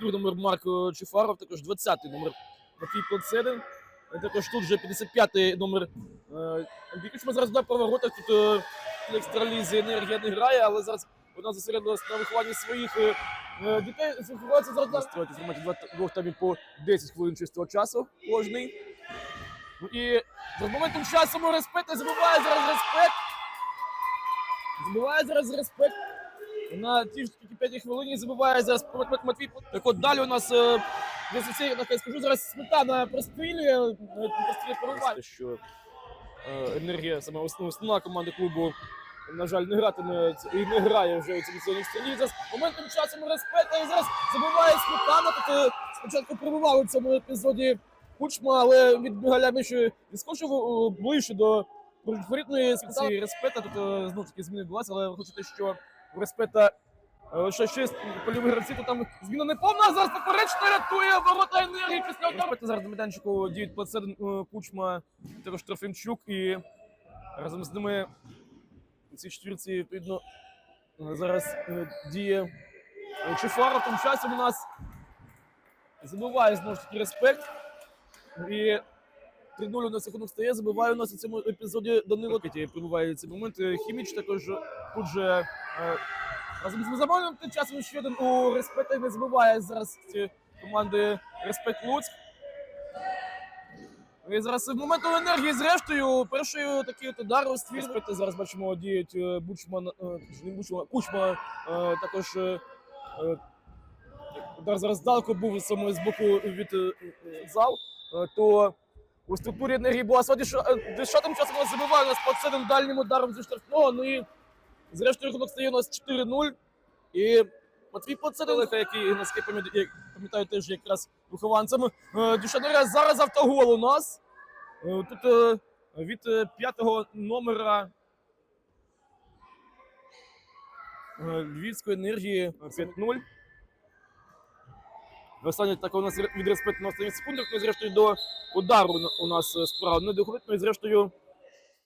22 номер Марко Чифаров, також 20-й номер Матвій Плацедин. Е, Також тут вже 55-й номер е, Андрій Кучма. Зараз на поворотах тут е, екстралізі енергія не грає, але зараз вона зосередилась на вихованні своїх е, е, дітей. Виховується зараз на форматі двох таймів по 10 хвилин чистого часу кожний. Ну і за моментом часу респект забуває зараз респект. Забуває зараз респект. На ті ж тільки 5 хвилині забуває зараз Мат- Мат- Матвій. Так от далі у нас е, нехай скажу, зараз сметана прострілює, е, прострілює перебуває. Що е, енергія, саме основна, основна команда клубу, на жаль, не гратиме і не грає вже у цій сьогодні стрілі. Зараз моментом часом респект, і зараз забуває сметана. Е, спочатку пробував у цьому епізоді Кучма, але від Мігаля Міші відскочив ближче до фаворитної спеції респекта. Тут знову ж таки зміни відбулася, але ви хочете, що у респекта е, лише шість польових гравців, то там зміна не повна, зараз поперечно рятує ворота енергії після удару. Респекта зараз на майданчику діють Плацедин, е, Кучма, також Трофимчук і разом з ними у цій четвірці відповідно зараз е, діє Чифаров. Тим часом у нас забуває знову ж таки респект. І 3-0 на секунду встає, забиває у нас у цьому епізоді Данило Киті. Прибуває цей момент. Хіміч також тут же е, разом з Музабоном тим часом ще один у респекті не забиває зараз ці команди Респект Луцьк. І зараз в моменту енергії зрештою першою такий от удар у ствір. Респекти зараз бачимо діють е, Бучман, е, не Бучман, Кучма е, також е, удар зараз далеко був саме з боку від е, зал, е, то у структурі енергії була сьогодні, що е, дешатим часом нас забиває нас під цим дальнім ударом зі штрафного. Ну і зрештою рахунок стає у нас 4-0. І Матвій Поцеделиха, який наскільки пам'ятаю, пам'ятаю теж якраз вихованцем Дюшанера, зараз автогол у нас. Е, Тут е, від п'ятого номера Львівської енергії е, 5-0. Останнє так у нас від респекту на останніх секундах, ну зрештою до удару у нас е, справа. Не доходить, ну і зрештою